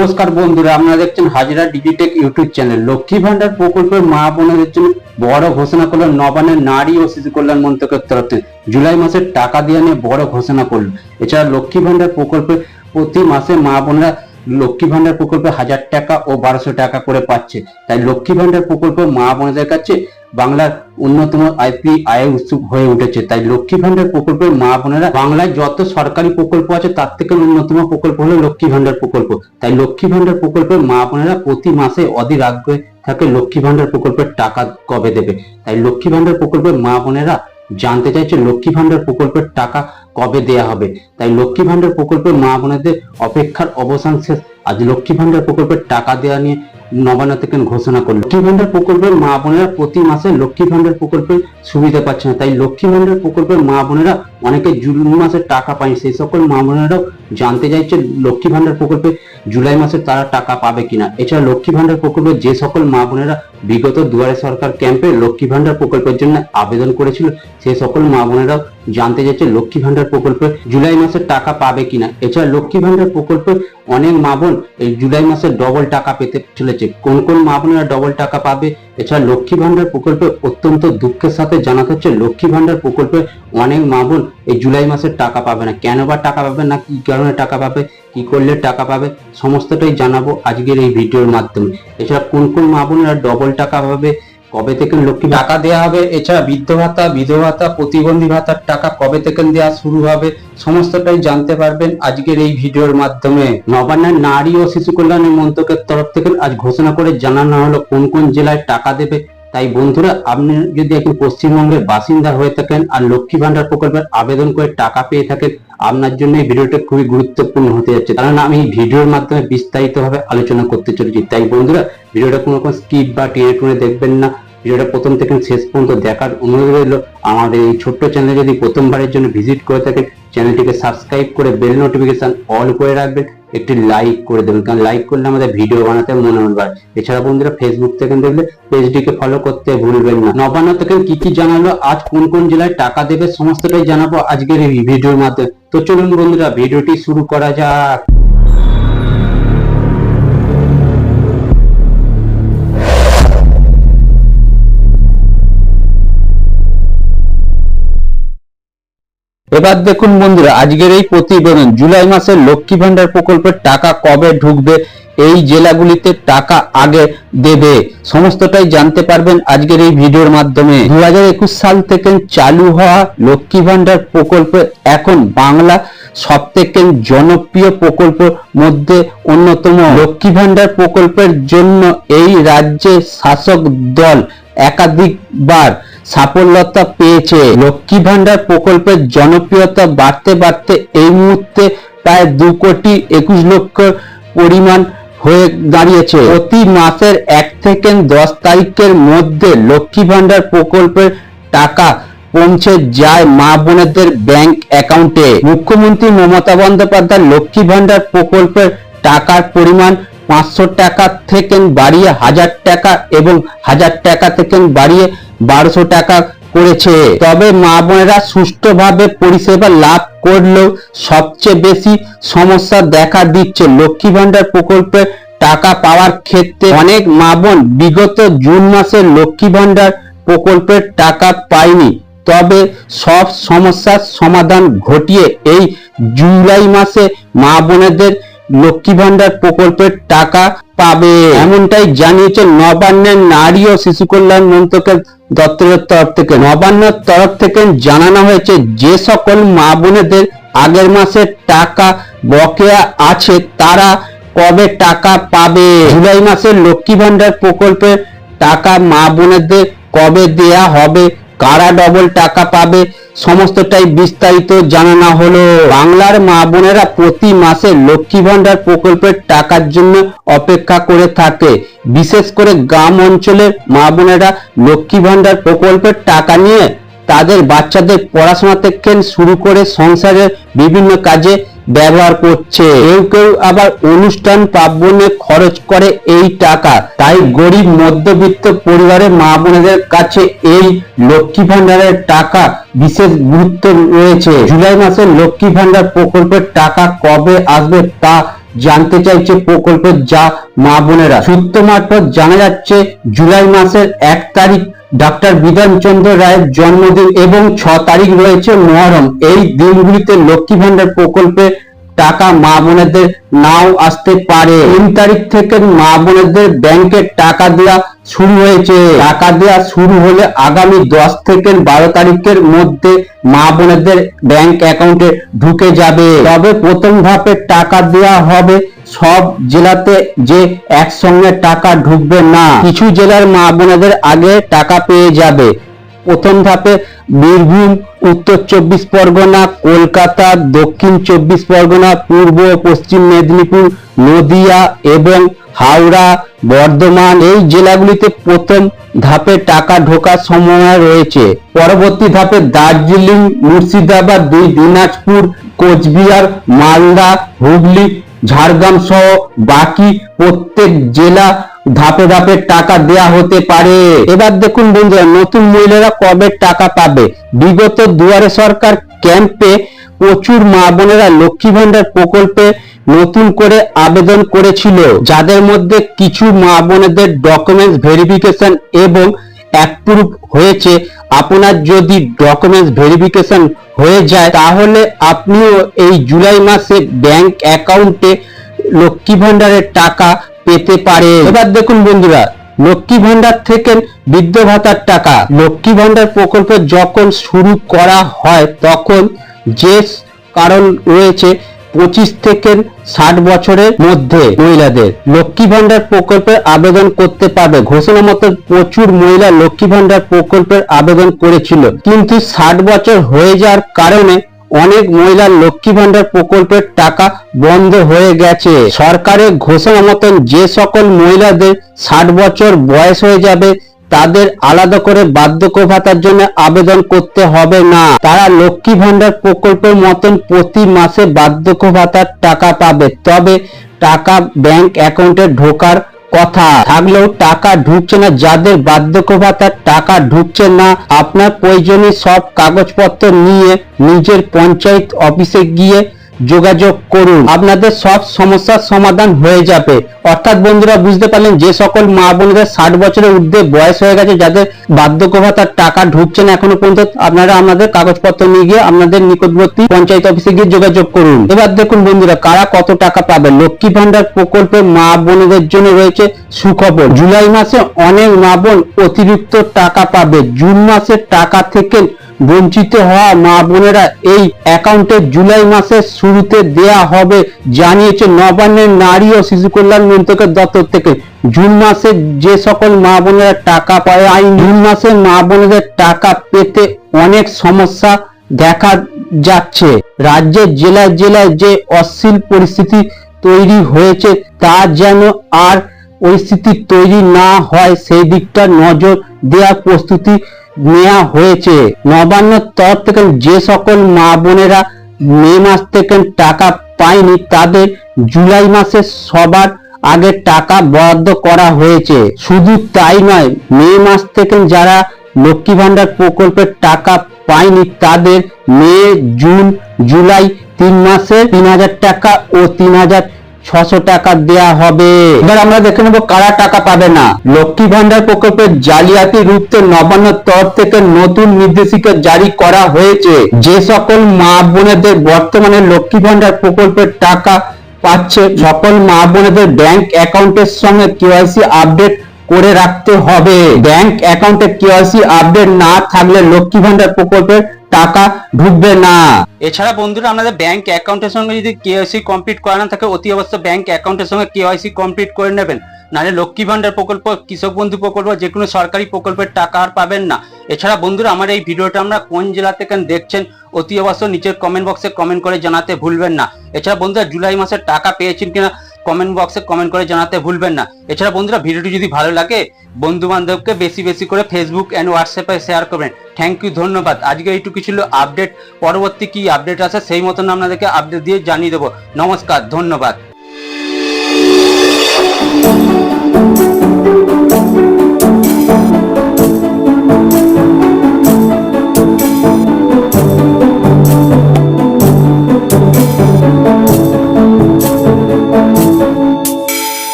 নমস্কার বন্ধুরা, আপনারা দেখছেন Hajira Digitech YouTube channel. Lakshmi Bhandar প্রকল্পের মা বোনদের জন্য বড় ঘোষণা করল নবান্নের নারী ও শিশু কল্যাণ মন্ত্রকের তরফ জুলাই মাসের টাকা দিয়ে নিয়ে বড় ঘোষণা করল এছাড়া লক্ষ্মী ভান্ডার প্রকল্পে প্রতি মাসে মা বোনেরা লক্ষ্মী ভান্ডার প্রকল্পে হাজার টাকা ও বারোশো টাকা করে পাচ্ছে। তাই লক্ষ্মী ভান্ডার প্রকল্প মা বোনদের কাছে বাংলার অন্যতম আইপি আয় উৎসুক হয়ে উঠেছে। তাই লক্ষ্মী ভান্ডার প্রকল্পের মা বোনেরা বাংলায় যত সরকারি প্রকল্প আছে, তার থেকে অন্যতম প্রকল্প হলো লক্ষ্মী ভান্ডার প্রকল্প। তাই লক্ষ্মী ভান্ডার প্রকল্পের মা বোনেরা প্রতি মাসে অধীর আগ্রহে থাকে লক্ষ্মী ভান্ডার প্রকল্পের টাকা কবে দেবে। তাই লক্ষ্মী ভান্ডার প্রকল্পের মা বোনেরা জানতে চাইছে লক্ষ্মী ভান্ডার প্রকল্পের টাকা কবে দেয়া হবে। তাই লক্ষ্মী ভান্ডার প্রকল্পের মা বোনেদের অপেক্ষার অবসান শেষ। আজ লক্ষ্মী ভান্ডার প্রকল্পের টাকা দেওয়া নিয়ে নবান্ন থেকে ঘোষণা করল। লক্ষ্মী ভান্ডার প্রকল্পের মা বোনেরা প্রতি মাসে লক্ষ্মী ভান্ডার প্রকল্পের সুবিধা পাচ্ছে না। তাই লক্ষ্মী ভান্ডার প্রকল্পের মা বোনেরা অনেকে জুন মাসে টাকা পায় সেই সকল মা বোনেরাও জানতে চাইছে লক্ষ্মী ভান্ডার প্রকল্পে জুলাই মাসে তারা টাকা পাবে কিনা। এছাড়া লক্ষ্মী ভান্ডার প্রকল্পে যে সকল মা বোনেরা বিগত দুয়ারে সরকার ক্যাম্পে লক্ষ্মী ভান্ডার প্রকল্পের জন্য আবেদন করেছিল সেই সকল মা বোনেরাও জানতে চাইছে লক্ষ্মী ভান্ডার প্রকল্পে জুলাই মাসের টাকা পাবে কিনা। এছাড়া লক্ষ্মী ভান্ডার প্রকল্পে অনেক মা বোন এই জুলাই মাসে ডবল টাকা পেতে চলেছে। কোন কোন মা বোনেরা ডবল টাকা পাবে? এছাড়া লক্ষ্মী ভান্ডার প্রকল্পে অত্যন্ত দুঃখের সাথে জানাতে হচ্ছে, লক্ষ্মী ভান্ডার প্রকল্পে অনেক মা বোন এই জুলাই মাসের টাকা পাবে না। কেন বা টাকা পাবে না? কি কারণে টাকা পাবে? কি করলে টাকা পাবে? সমস্তটাই জানাব আজকের এই ভিডিওর মাধ্যমে। এছাড়া কোন কোন মা বোনেরা ডবল টাকা পাবে? কবে থেকে লক্ষ্মী টাকা দেওয়া হবে, এছাড়া বৃদ্ধ ভাতা, বিধবা ভাতা, প্রতিবন্ধী ভাতার টাকা কবে থেকে দেওয়া শুরু হবে, সমস্তটাই জানতে পারবেন আজকের এই ভিডিওর মাধ্যমে। নবান্নের নারী ও শিশু কল্যাণ মন্ত্রকের তরফ থেকে আজ ঘোষণা করে জানানো হলো কোন কোন জেলায় টাকা দেবে তাই বন্ধুরা, আপনি যদি এখন পশ্চিমবঙ্গের বাসিন্দা হয়ে থাকেন আর লক্ষ্মী ভান্ডার প্রকল্পের আবেদন করে টাকা পেয়ে থাকেন, আপনার জন্য এই ভিডিওটা খুবই গুরুত্বপূর্ণ হতে যাচ্ছে। কারণ আমি এই ভিডিওর মাধ্যমে বিস্তারিতভাবে আলোচনা করতে চলেছি। তাই বন্ধুরা, ভিডিওটা কোনো রকম স্কিপ বা টেনে টুনে দেখবেন না। ভিডিওটা প্রথম থেকে শেষ পর্যন্ত দেখার অনুরোধ রইল। আমাদের এই ছোট্ট চ্যানেলে যদি প্রথমবারের জন্য ভিজিট করে থাকেন চ্যানেলটিকে সাবস্ক্রাইব করে বেল নোটিফিকেশন অল করে রাখবেন, একটি লাইক করে দেবেন, কারণ লাইক করলে আমাদের ভিডিও বানাতে মনে হবে। এছাড়া বন্ধুরা ফেসবুক থেকে দেখলে পেজটিকে ফলো করতে ভুলবেন না। নবান্ন থেকে কি কি জানালো, আজ কোন কোন জেলায় টাকা দেবে, সমস্তটাই জানাব আজকের এই ভিডিওর মাধ্যমে। তো চলুন বন্ধুরা, ভিডিওটি শুরু করা যাক। এবার দেখুন বন্ধুরা, আজকের এই প্রতিবেদন, জুলাই মাসের লক্ষ্মী ভান্ডার প্রকল্পের টাকা কবে ঢুকবে, এই জেলাগুলিতে টাকা আগে দেবে, সমস্তটাই জানতে পারবেন আজকের এই ভিডিওর মাধ্যমে। দু হাজার একুশ সাল থেকে চালু হওয়া লক্ষ্মী ভান্ডার প্রকল্প এখন বাংলা সব থেকে জনপ্রিয় প্রকল্পের মধ্যে অন্যতম। লক্ষ্মী ভান্ডার প্রকল্পের জন্য এই রাজ্যের শাসক দল একাধিকবার সাফল্যতা পেয়েছে। লক্ষ্মী ভান্ডার প্রকল্পের জনপ্রিয়তা বাড়তে বাড়তে এই মুহূর্তে প্রায় দু কোটি একুশ লক্ষ পরিমাণ হয়ে দাঁড়িয়েছে। প্রতি মাসের এক থেকে দশ তারিখের মধ্যে লক্ষ্মী ভান্ডার প্রকল্পের টাকা পৌঁছে যায় মা বোনেদের ব্যাংক অ্যাকাউন্টে। মুখ্যমন্ত্রী মমতা বন্দ্যোপাধ্যায় লক্ষ্মী ভান্ডার প্রকল্পের টাকার পরিমাণ পাঁচশো টাকা থেকে বাড়িয়ে হাজার টাকা এবং হাজার টাকা থেকে বাড়িয়ে বারোশো টাকা করেছে। তবে মা বোনেরা সুষ্ঠুভাবে পরিষেবা লাভ করলেও সবচেয়ে বেশি সমস্যা দেখা দিচ্ছে লক্ষ্মী ভান্ডার প্রকল্পে টাকা পাওয়ার ক্ষেত্রে। অনেক মা বোন বিগত জুন মাসে লক্ষ্মী ভান্ডার প্রকল্পের টাকা পায়নি। তবে সব সমস্যার সমাধান ঘটিয়ে এই জুলাই মাসে মা বোনেদের লক্ষ্মী ভান্ডার প্রকল্পের টাকা পাবে। এমনটাই জানিয়েছে নবান্নের নারী ও শিশু কল্যাণ মন্ত্রকের দপ্তরের তরফ থেকে। নবান্নের তরফ থেকে জানানো হয়েছে, যে সকল মা বোনেদের আগের মাসের টাকা বকেয়া আছে, তারা কবে টাকা পাবে? জুলাই মাসের লক্ষ্মী ভান্ডার প্রকল্পের টাকা মা বোনেদের কবে দেয়া হবে? কারা ডবল টাকা পাবে, সমস্তটাই বিস্তারিত জানানো হলো বাংলার মা বোনেরা প্রতি মাসে লক্ষ্মী ভান্ডার প্রকল্পের টাকার জন্য অপেক্ষা করে থাকে। বিশেষ করে গ্রাম অঞ্চলের মা বোনেরা লক্ষ্মী ভান্ডার প্রকল্পের টাকা নিয়ে তাদের বাচ্চাদের পড়াশোনা থেকে শুরু করে সংসারের বিভিন্ন কাজে ব্যবহার করছে। কেউ কেউ আবার অনুষ্ঠান পার্বণে খরচ করে এই টাকা। তাই গরিব, মধ্যবিত্ত পরিবারের মা বোনেদের কাছে এই লক্ষ্মী ভান্ডারের টাকা বিশেষ গুরুত্ব রয়েছে। জুলাই মাসে লক্ষ্মী ভান্ডার প্রকল্পের টাকা কবে আসবে তা জানতে চাইছে প্রকল্পের যা মা বোনেরা। সূত্র মারফত জানা যাচ্ছে, জুলাই মাসের এক তারিখ ডাক্তার বিধানচন্দ্র রায়ের জন্মদিন এবং ছ তারিখ রয়েছে মহরম। এই দিনগুলিতে লক্ষ্মী ভান্ডার প্রকল্পে টাকা মা বোনেদের নাও আসতে পারে। তিন তারিখ থেকে মা বোনেদের ব্যাংকে টাকা দেওয়া শুরু হয়েছে। টাকা দেওয়া শুরু হলে আগামী দশ থেকে বারো তারিখের মধ্যে মা বোনেদের ব্যাংক অ্যাকাউন্টে ঢুকে যাবে। তবে প্রথম ধাপে টাকা দেওয়া হবে সব জেলাতে যে একসঙ্গে টাকা ঢুকবে না। কিছু জেলার মা বোনেদের আগে টাকা পেয়ে যাবে। প্রথম ধাপে বীরভূম, উত্তর চব্বিশ পরগনা, কলকাতা, দক্ষিণ চব্বিশ পরগনা, পূর্ব, পশ্চিম মেদিনীপুর, নদিয়া এবং হাওড়া, বর্ধমান এই জেলাগুলিতে প্রথম ধাপে টাকা ঢোকার সময় রয়েছে। পরবর্তী ধাপে দার্জিলিং, মুর্শিদাবাদ, দুই দিনাজপুর, কোচবিহার, মালদা, হুগলি, ঝাড়গ্রাম সহ বাকি প্রত্যেক জেলা ধাপে ধাপে টাকা দেয়া হতে পারে। এবার দেখুন বন্ধুরা, নতুন মহিলারা কবে টাকা পাবে? বিগত দুয়ারে সরকার ক্যাম্পে প্রচুর মা বোনেরা লক্ষ্মী ভান্ডার প্রকল্পে নতুন করে আবেদন করেছিল, যাদের মধ্যে কিছু মা বোনেদের ডকুমেন্টস ভেরিফিকেশন এবং অ্যাপ্রুভ হয়েছে। আপনার যদি ডকুমেন্টস ভেরিফিকেশন হয়ে যায়, তাহলে আপনিও এই জুলাই মাসে ব্যাংক অ্যাকাউন্টে লক্ষ্মী ভান্ডারের টাকা পেতে পারে। এবার দেখুন বন্ধুরা, লক্ষ্মী ভান্ডার থেকে বৃদ্ধ ভাতার টাকা। লক্ষ্মী ভান্ডার প্রকল্প যখন শুরু করা হয়, তখন যে কারণ রয়েছে পঁচিশ থেকে ষাট বছরের মধ্যে মহিলাদের। লক্ষ্মী ভান্ডার প্রকল্পের আবেদন করতে পারবে। ঘোষণা মতো প্রচুর মহিলা লক্ষ্মী ভান্ডার প্রকল্পের আবেদন করেছিল। কিন্তু ষাট বছর হয়ে যাওয়ার কারণে অনেক মহিলা লক্ষ্মী ভান্ডার প্রকল্পের টাকা বন্ধ হয়ে গেছে। সরকারের ঘোষণা মতন যে সকল মহিলাদের ষাট বছর বয়স হয়ে যাবে, তাদের আলাদা করে বার্ধক্য ভাতার জন্য আবেদন করতে হবে না। তারা লক্ষ্মী ভান্ডার প্রকল্পের মতন প্রতি মাসে বার্ধক্য ভাতার টাকা পাবে। তবে টাকা ব্যাংক অ্যাকাউন্টে ঢোকার কথা থাকলেও টাকা ঢুকছে না, যাদের বার্ধক্য ভাতার টাকা ঢুকছে না, আপনার প্রয়োজনীয় সব কাগজপত্র নিয়ে নিজের পঞ্চায়েত অফিসে গিয়ে যোগাযোগ করুন। আপনাদের সব সমস্যার সমাধান হয়ে যাবে। অর্থাৎ বন্ধুরা, বুঝতে পারলেন, যে সকল মা বোনদের ষাট বছরের ঊর্ধ্বে বয়স হয়ে গেছে, যাদের বার্ধক্য ভাতার টাকা ঢুকছে না এখনও পর্যন্ত, আপনারা আমাদের কাগজপত্র নিয়ে গিয়ে আপনাদের নিকটবর্তী পঞ্চায়েত অফিসে গিয়ে যোগাযোগ করুন। এবার দেখুন বন্ধুরা, কারা কত টাকা পাবে লক্ষ্মী ভান্ডার প্রকল্পে মা বোনদের জন্য রয়েছে সুখবর। জুলাই মাসে অনেক মা বোন অতিরিক্ত টাকা পাবে। জুন মাসের টাকা থেকে বঞ্চিত হওয়া মা বোনেরা এই অ্যাকাউন্টে জুলাই মাসের শুরুতে দেয়া হবে জানিয়েছে নবান্নের নারী ও শিশু কল্যাণ মন্ত্রকের দপ্তর থেকে। জুন মাসে যে সকল মা বোনেরা টাকা পায়, আইন জুন মাসে মা বোনেদের টাকা পেতে অনেক সমস্যা দেখা যাচ্ছে। রাজ্যের জেলায় জেলায় যে অশ্লীল পরিস্থিতি তৈরি হয়েছে তা যেন আর পরিস্থিতি তৈরি না হয়, সেই দিকটা নজর দেওয়ার প্রস্তুতি নেওয়া হয়েছে। নবান্নের তরফ থেকে যে সকল মা বোনেরা মে মাস থেকে টাকা পায়নি, তাদের জুলাই মাসে সবার আগে টাকা বরাদ্দ করা হয়েছে। শুধু তাই নয়, মে মাস থেকে যারা লক্ষ্মী ভান্ডার প্রকল্পের টাকা পায়নি, তাদের মে, জুন, জুলাই তিন মাসে তিন হাজার টাকা ও তিন হাজার ছশো টাকা দেয়া হবে। এবার আমরা দেখে নেব কারা টাকা পাবে না। লক্ষ্মী ভান্ডার প্রকল্পের জালিয়াতি রুখতে নবান্ন তরফ থেকে নতুন নির্দেশিকা জারি করা হয়েছে। যে সকল মা বোনেদের বর্তমানে লক্ষ্মী ভান্ডার প্রকল্পের টাকা পাচ্ছে, সকল মা বোনেদের ব্যাংক অ্যাকাউন্টের সঙ্গে কেওয়াইসি আপডেট করে রাখতে হবে। ব্যাংক অ্যাকাউন্টে কেওয়াইসি আপডেট না থাকলে লক্ষ্মী ভান্ডার প্রকল্পের টাকা ঢুকবে না। এছাড়া বন্ধুরা আপনাদের ব্যাংক অ্যাকাউন্টের সঙ্গে যদি কেওয়াইসি কমপ্লিট করা না থাকে, অতি অবশ্য ব্যাংক অ্যাকাউন্টের সঙ্গে কেওয়াইসি কমপ্লিট করে নেবেন। নাহলে লক্ষ্মী ভান্ডার প্রকল্প, কৃষক বন্ধু প্রকল্প, যে কোনো সরকারি প্রকল্পের টাকা আর পাবেন না। এছাড়া বন্ধুরা, আমার এই ভিডিওটা আমরা কোন জেলা থেকে দেখছেন, অতি অবশ্য নিচের কমেন্ট বক্সে কমেন্ট করে জানাতে ভুলবেন না। এছাড়া বন্ধুরা, জুলাই মাসের টাকা পেয়েছেন কিনা কমেন্ট বক্সে কমেন্ট করে জানাতে ভুলবেন না। এছাড়া বন্ধুরা, ভিডিওটি যদি ভালো লাগে বন্ধু বান্ধবকে বেশি বেশি করে ফেসবুক অ্যান্ড হোয়াটসঅ্যাপে শেয়ার করবেন। থ্যাংক ইউ ধন্যবাদ। আজকে এইটুকু ছিল আপডেট পরবর্তী কি আপডেট আছে, সেই মতন আপনাদেরকে আপডেট দিয়ে জানিয়ে দেবো। নমস্কার, ধন্যবাদ।